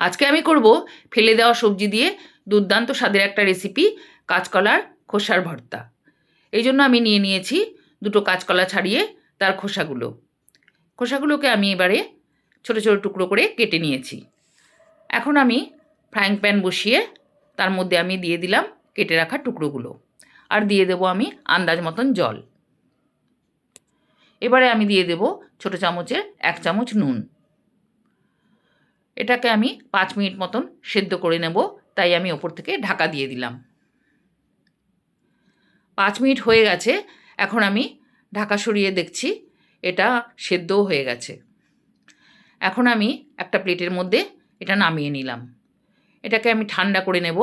আজকে আমি করব ফেলে দেওয়া সবজি দিয়ে দুর্দান্ত স্বাদের একটা রেসিপি কাঁচকলার খোসার ভর্তা। এই জন্য আমি নিয়ে নিয়েছি দুটো কাঁচকলা ছাড়িয়ে তার খোসাগুলো। খোসাগুলোকে আমি এবারে ছোটো ছোটো টুকরো করে কেটে নিয়েছি। এখন আমি ফ্রাইং প্যান বসিয়ে তার মধ্যে আমি দিয়ে দিলাম কেটে রাখা টুকরোগুলো। আর দিয়ে দেবো আমি আন্দাজ মতন জল। এবারে আমি দিয়ে দেব ছোটো চামচের এক চামচ নুন। এটাকে আমি পাঁচ মিনিট মতন সেদ্ধ করে নেব, তাই আমি ওপর থেকে ঢাকা দিয়ে দিলাম। পাঁচ মিনিট হয়ে গেছে, এখন আমি ঢাকা সরিয়ে দেখছি এটা সেদ্ধও হয়ে গেছে। এখন আমি একটা প্লেটের মধ্যে এটা নামিয়ে নিলাম। এটাকে আমি ঠান্ডা করে নেব।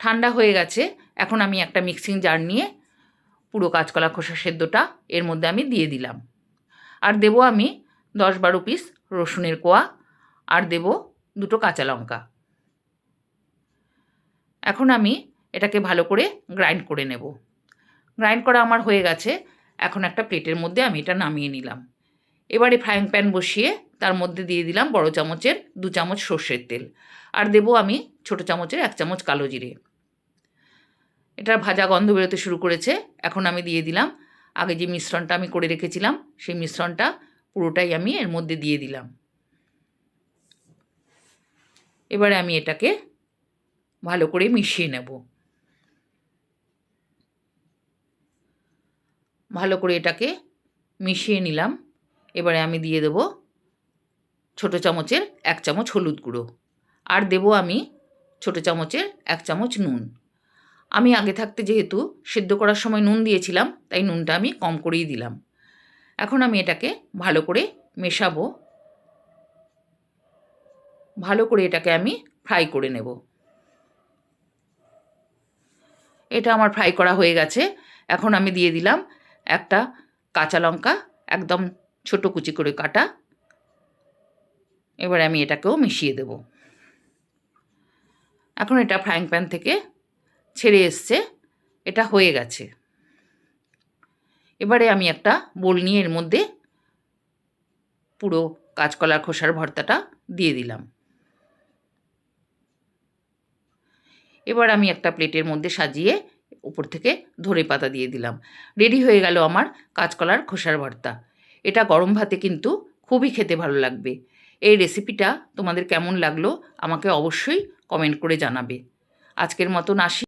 ঠান্ডা হয়ে গেছে, এখন আমি একটা মিক্সিং জার নিয়ে পুরো কাঁচকলা খোসা সেদ্ধটা এর মধ্যে আমি দিয়ে দিলাম। আর দেবো আমি দশ বারো পিস রসুনের কোয়া আর দেব দুটো কাঁচা লঙ্কা। এখন আমি এটাকে ভালো করে গ্রাইন্ড করে নেব। গ্রাইন্ড করা আমার হয়ে গেছে, এখন একটা প্লেটের মধ্যে আমি এটা নামিয়ে নিলাম। এবারে ফ্রাইং প্যান বসিয়ে তার মধ্যে দিয়ে দিলাম বড় চামচের দু চামচ সর্ষের তেল। আর দেবো আমি ছোট চামচের এক চামচ কালো জিরে। এটার ভাজা গন্ধ বেরোতে শুরু করেছে, এখন আমি দিয়ে দিলাম। আগে যে মিশ্রণটা আমি করে রেখেছিলাম, সেই মিশ্রণটা পুরোটাই আমি এর মধ্যে দিয়ে দিলাম। এবারে আমি এটাকে ভালো করে মিশিয়ে নেব। ভালো করে এটাকে মিশিয়ে নিলাম। এবারে আমি দিয়ে দেব ছোটো চামচের এক চামচ হলুদ গুঁড়ো। আর দেব আমি ছোটো চামচের এক চামচ নুন। আমি আগে থাকতে যেহেতু সেদ্ধ করার সময় নুন দিয়েছিলাম, তাই নুনটা আমি কম করেই দিলাম। এখন আমি এটাকে ভালো করে মেশাবো। ভালো করে এটাকে আমি ফ্রাই করে নেব। এটা আমার ফ্রাই করা হয়ে গেছে। এখন আমি দিয়ে দিলাম একটা কাঁচা লঙ্কা, একদম ছোট কুচি করে কাটা। এবারে আমি এটাকেও মিশিয়ে দেব। এখন এটা ফ্রাইং প্যান থেকে ছেড়ে এসছে। এটা হয়ে গেছে। এবারে আমি একটা বোল নিয়ে এর মধ্যে পুরো কাঁচকলার খোসার ভর্তাটা দিয়ে দিলাম। এবার আমি একটা প্লেটের মধ্যে সাজিয়ে উপর থেকে ধরে পাতা দিয়ে দিলাম। রেডি হয়ে গেল আমার কাঁচকলার খোসার ভর্তা। এটা গরম ভাতে কিন্তু খুবই খেতে ভালো লাগবে। এই রেসিপিটা তোমাদের কেমন লাগল আমাকে অবশ্যই কমেন্ট করে জানাবে। আজকের মতন আসি।